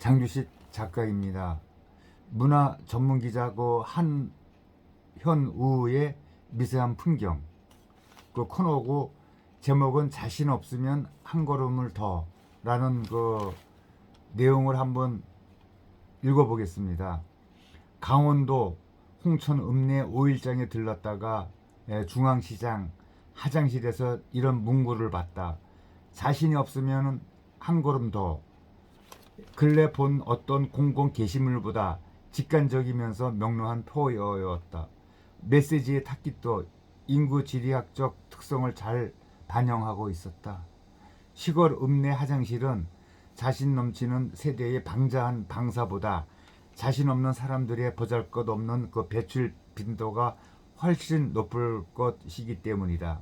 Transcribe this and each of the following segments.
장규식 작가입니다. 문화 전문 기자고 한현우의 미세한 풍경. 그 코너고 제목은 자신 없으면 한 걸음을 더라는 그 내용을 한번 읽어보겠습니다. 강원도 홍천 읍내 5일장에 들렀다가 예, 중앙시장 화장실에서 이런 문구를 봤다. 자신이 없으면 한 걸음 더. 근래 본 어떤 공공 게시물보다 직관적이면서 명료한 표어였다. 메시지의 탁깃도 인구 지리학적 특성을 잘 반영하고 있었다. 시골 읍내 화장실은 자신 넘치는 세대의 방자한 방사보다 자신 없는 사람들의 보잘것없는 그 배출 빈도가 훨씬 높을 것이기 때문이다.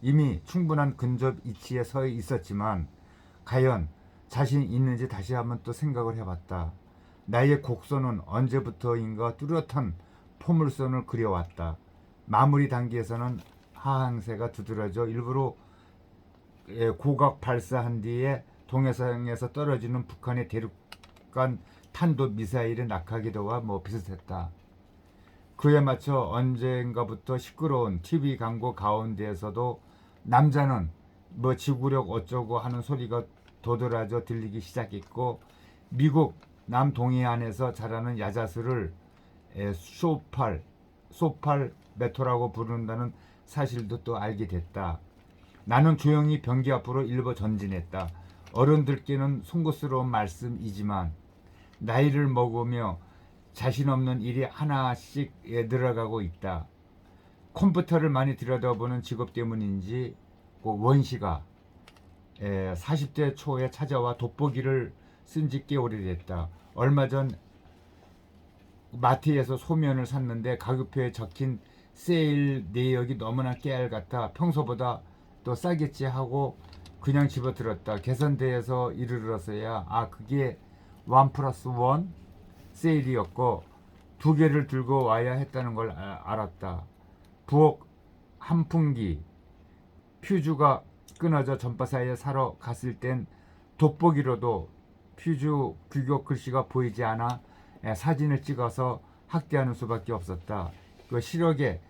이미 충분한 근접 이치에 서 있었지만 과연 자신 있는지 다시 한번 또 생각을 해봤다. 나의 곡선은 언제부터인가 뚜렷한 포물선을 그려왔다. 마무리 단계에서는 하항세가 두드러져 일부러 예, 고각 발사한 뒤에 동해상에서 떨어지는 북한의 대륙간 탄도 미사일의 낙하기도와 뭐 비슷했다. 그에 맞춰 언젠가부터 시끄러운 TV 광고 가운데에서도 남자는 뭐 지구력 어쩌고 하는 소리가 도드라져 들리기 시작했고 미국 남동해안에서 자라는 야자수를 에, 소팔 소팔 메토라고 부른다는 사실도 또 알게 됐다. 나는 조용히 변기 앞으로 일부 전진했다. 어른들께는 송구스러운 말씀이지만 나이를 먹으며 자신 없는 일이 하나씩 늘어가고 있다. 컴퓨터를 많이 들여다보는 직업 때문인지 그 원시가 40대 초에 찾아와 돋보기를 쓴 지 꽤 오래됐다. 얼마 전 마트에서 소면을 샀는데 가격표에 적힌 세일 내역이 너무나 깨알 같아 평소보다 또 싸겠지 하고 그냥 집어들었다. 계산대에서 이르러서야 아 그게 원 플러스 원 세일이었고 두 개를 들고 와야 했다는 걸 아- 알았다. 부엌 한풍기 퓨즈가 끊어져 전파사에 사러 갔을 땐 돋보기로도 퓨즈 규격 글씨가 보이지 않아 에, 사진을 찍어서 학대하는 수밖에 없었다. 그 시력에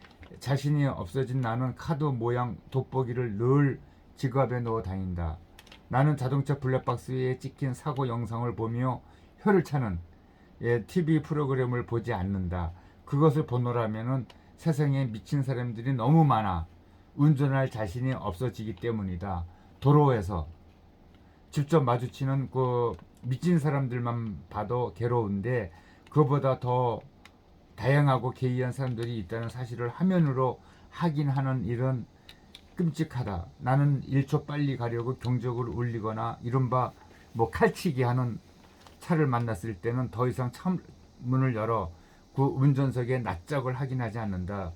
자신이 없어진 나는 카드 모양 돋보기를 늘 지갑에 넣어 다닌다. 나는 자동차 블랙박스에 찍힌 사고 영상을 보며 혀를 차는 예, TV 프로그램을 보지 않는다. 그것을 보노라면은 세상에 미친 사람들이 너무 많아. 운전할 자신이 없어지기 때문이다. 도로에서 직접 마주치는 그 미친 사람들만 봐도 괴로운데 그보다 더 다양하고 개이한 사람들이 있다는 사실을 화면으로 확인하는 일은 끔찍하다. 나는 1초 빨리 가려고 경적을 울리거나 이른바 뭐 칼치기 하는 차를 만났을 때는 더 이상 차 문을 열어 그 운전석에 낯짝을 확인하지 않는다.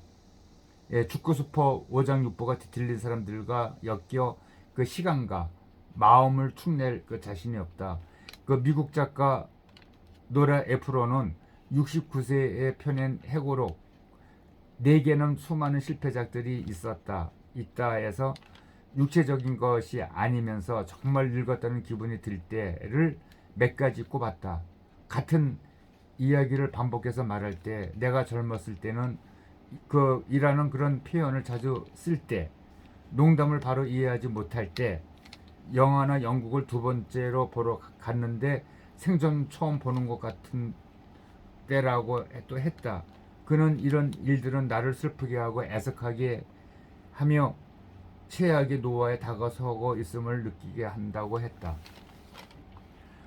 예, 축구 슈퍼 오장육부가 뒤틀린 사람들과 엮여 그 시간과 마음을 축낼 그 자신이 없다. 그 미국 작가 노라 에프로는 69세에 펴낸 해고록 네 개는 수많은 실패작들이 있었다. 있다 해서 육체적인 것이 아니면서 정말 늙었다는 기분이 들 때를 몇 가지 꼽았다. 같은 이야기를 반복해서 말할 때 내가 젊었을 때는 그 이라는 그런 표현을 자주 쓸 때 농담을 바로 이해하지 못할 때 영화나 영국을 두 번째로 보러 가- 갔는데 생전 처음 보는 것 같은 때라고 또 했다. 그는 이런 일들은 나를 슬프게 하고 애석하게 하며 최악의 노화에 다가서고 있음을 느끼게 한다고 했다.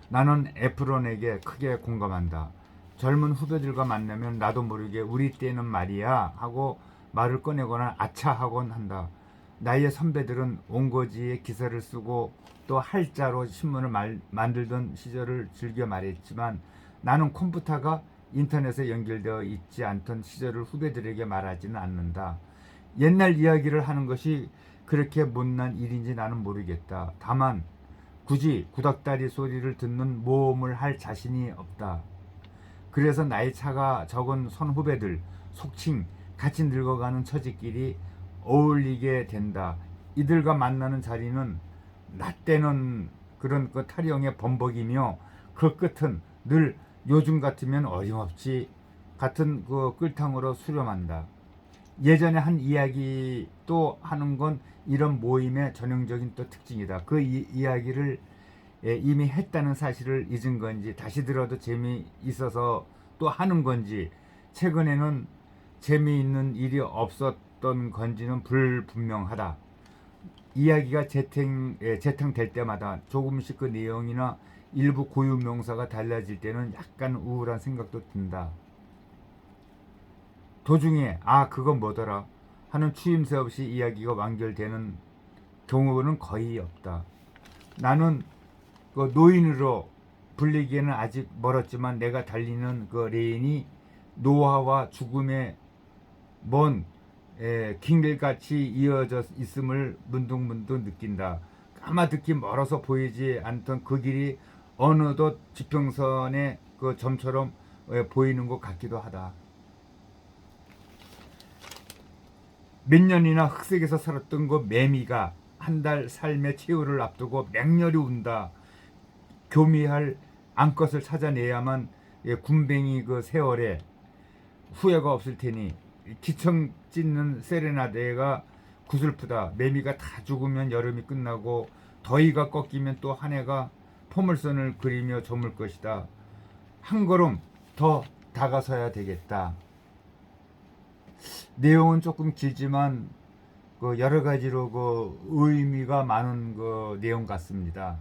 나는 에프론에게 크게 공감한다. 젊은 후배들과 만나면 나도 모르게 우리 때는 말이야 하고 말을 꺼내거나 아차 하곤 한다. 나의 선배들은 온거지에 기사를 쓰고 또 할자로 신문을 말- 만들던 시절을 즐겨 말했지만 나는 컴퓨터가 인터넷에 연결되어 있지 않던 시절을 후배들에게 말하지는 않는다. 옛날 이야기를 하는 것이 그렇게 못난 일인지 나는 모르겠다. 다만 굳이 구닥다리 소리를 듣는 모험을 할 자신이 없다. 그래서 나이 차가 적은 선후배들, 속칭 같이 늙어가는 처지끼리 어울리게 된다. 이들과 만나는 자리는 나 때는 그런 그 타령의 범벅이며 그 끝은 늘 요즘 같으면 어림없지 같은 그 끌탕으로 수렴한다. 예전에 한 이야기 또 하는 건 이런 모임의 전형적인 또 특징이다. 그 이, 이야기를 예, 이미 했다는 사실을 잊은 건지 다시 들어도 재미있어서 또 하는 건지 최근에는 재미있는 일이 없었던 건지는 불분명하다. 이야기가 재탕, 예, 재탕될 때마다 조금씩 그 내용이나 일부 고유 명사가 달라질 때는 약간 우울한 생각도 든다. 도중에 아 그건 뭐더라 하는 추임새 없이 이야기가 완결되는 경우는 거의 없다. 나는 그 노인으로 불리기에는 아직 멀었지만 내가 달리는 그 레인이 노화와 죽음의 먼 에, 긴길같이 이어져 있음을 문득문득 느낀다. 까마득히 멀어서 보이지 않던 그 길이 어느덧 지평선의 그 점처럼 에, 보이는 것 같기도 하다. 몇 년이나 흑색에서 살았던 그 매미가 한 달 삶의 최후를 앞두고 맹렬히 운다. 교미할 암것을 찾아내야만 예, 군뱅이 그 세월에 후회가 없을 테니 기청 찢는 세레나데가 구슬프다. 매미가 다 죽으면 여름이 끝나고 더위가 꺾이면 또 한 해가 포물선을 그리며 저물 것이다. 한 걸음 더 다가서야 되겠다. 내용은 조금 길지만 그 여러 가지로 그 의미가 많은 그 내용 같습니다.